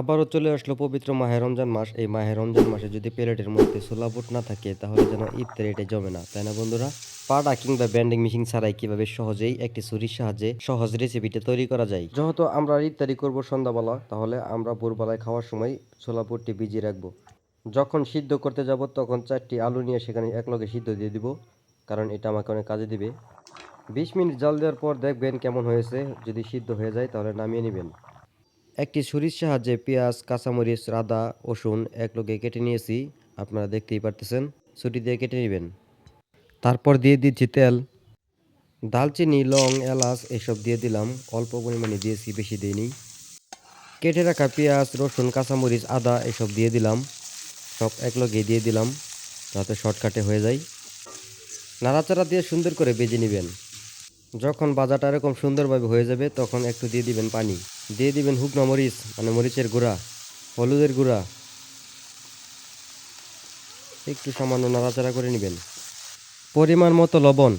আবারও চলে আসলো পবিত্র মাহে রমজান মাস। এই মাহে রমজান মাসে যদি প্লেটের মধ্যে ছোলা বুট না থাকে, তাহলে যেন ইফতারে এটা জমে না। তাই না বন্ধুরা? পাটা কিংবা ব্যান্ডিং মেশিন ছাড়াই কীভাবে সহজেই একটি ছুরির সাহায্যে সহজ রেসিপিটা তৈরি করা যায়? যেহেতু আমরা ইফতারি করব সন্ধ্যাবেলা, তাহলে আমরা ভোরবেলায় খাওয়ার সময় ছোলা বুটটি ভিজিয়ে রাখব। যখন সিদ্ধ করতে যাব, তখন চারটি আলু নিয়ে সেখানে একলগে সিদ্ধ দিয়ে দিব, কারণ এটা আমাকে অনেক কাজে দিবে। বিশ মিনিট জাল দেওয়ার পর দেখবেন কেমন হয়েছে। যদি সিদ্ধ হয়ে যায়, তাহলে নামিয়ে নেবেন। একটি ছুরির সাহায্যে পেঁয়াজ, কাঁচামরিচ আদা রসুন একলগে কেটে নিয়েছি। আপনারা দেখতেই পারতেছেন, ছুটি দিয়ে কেটে নেবেন। তারপর দিয়ে দিচ্ছি তেল। দালচিনি, লং, এলাচ এসব দিয়ে দিলাম। অল্প পরিমাণে দিয়েছি, বেশি দিইনি। কেটে রাখা পেঁয়াজ, রসুন, কাঁচামরিচ, আদা এসব দিয়ে দিলাম। সব একলগে দিয়ে দিলাম, যাতে শর্টকাটে হয়ে যায়। নাড়াচাড়া দিয়ে সুন্দর করে বেজে নেবেন। যখন বাজাটা এরকম সুন্দরভাবে হয়ে যাবে, তখন একটু দিয়ে দিবেন পানি। দিয়ে দিবেন শুকনো মরিচ মানে মরিচের গুঁড়া, হলুদের গুঁড়া। একটু সামান্য নাড়াচাড়া করে নেবেন। পরিমাণ মতো লবণ।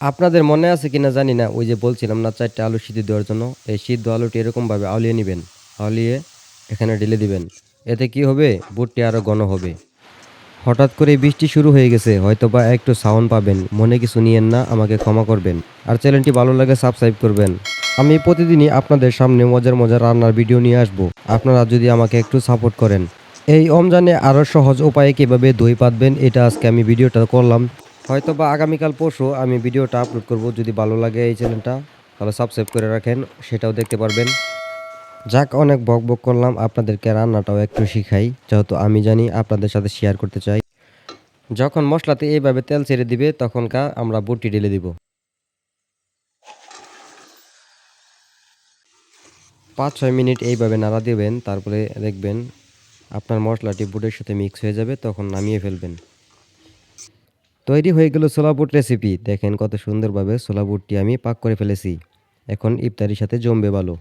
আপনাদের মনে আছে কিনা জানি না, ওই যে বলছিলাম না, চারটে আলু সিদ্ধ দেওয়ার জন্য। এই সিদ্ধ আলুটি এরকমভাবে আউলিয়ে নেবেন। আউলিয়ে এখানে ঢেলে দিবেন। এতে কি হবে? বুটটি আরও ঘন হবে। হঠাৎ করে বৃষ্টি শুরু হয়ে গেছে হয়তো বা একটু সাউন্ড পাবেন। মনে কিছু নিয়েন না, আমাকে ক্ষমা করবেন। আর চ্যানেলটি ভালো লাগে সাবস্ক্রাইব করবেন। আমি প্রতিদিনই আপনাদের সামনে মজার মজার রান্নার ভিডিও নিয়ে আসব। আপনারা যদি আমাকে একটু সাপোর্ট করেন। এই অমজানে আরও সহজ উপায়ে কীভাবে দই পাতবেন, এটা আজকে আমি ভিডিওটা করলাম। হয়তো বা আগামীকাল পরশু আমি ভিডিওটা আপলোড করব, যদি ভালো লাগে এই চ্যানেলটা তাহলে সাবস্ক্রাইব করে রাখেন, সেটাও দেখতে পারবেন। যাক, অনেক বক বক করলাম। আপনাদেরকে রান্নাটাও একটু শিখাই, যেহেতু আমি জানি আপনাদের সাথে শেয়ার করতে চাই। যখন মশলাতে এইভাবে তেল ছেড়ে দিবে তখনকার আমরা বুটি ঢেলে দিব। পাঁচ ছয় মিনিট এইভাবে নাড়া দেবেন, তারপরে দেখবেন আপনার মশলাটি বুটের সাথে মিক্স হয়ে যাবে, তখন নামিয়ে ফেলবেন। তৈরি হয়ে গেল ছোলা বুট রেসিপি দেখেন কত সুন্দরভাবে ছোলা বুটটি আমি পাক করে ফেলেছি। এখন ইফতারির সাথে জমবে ভালো।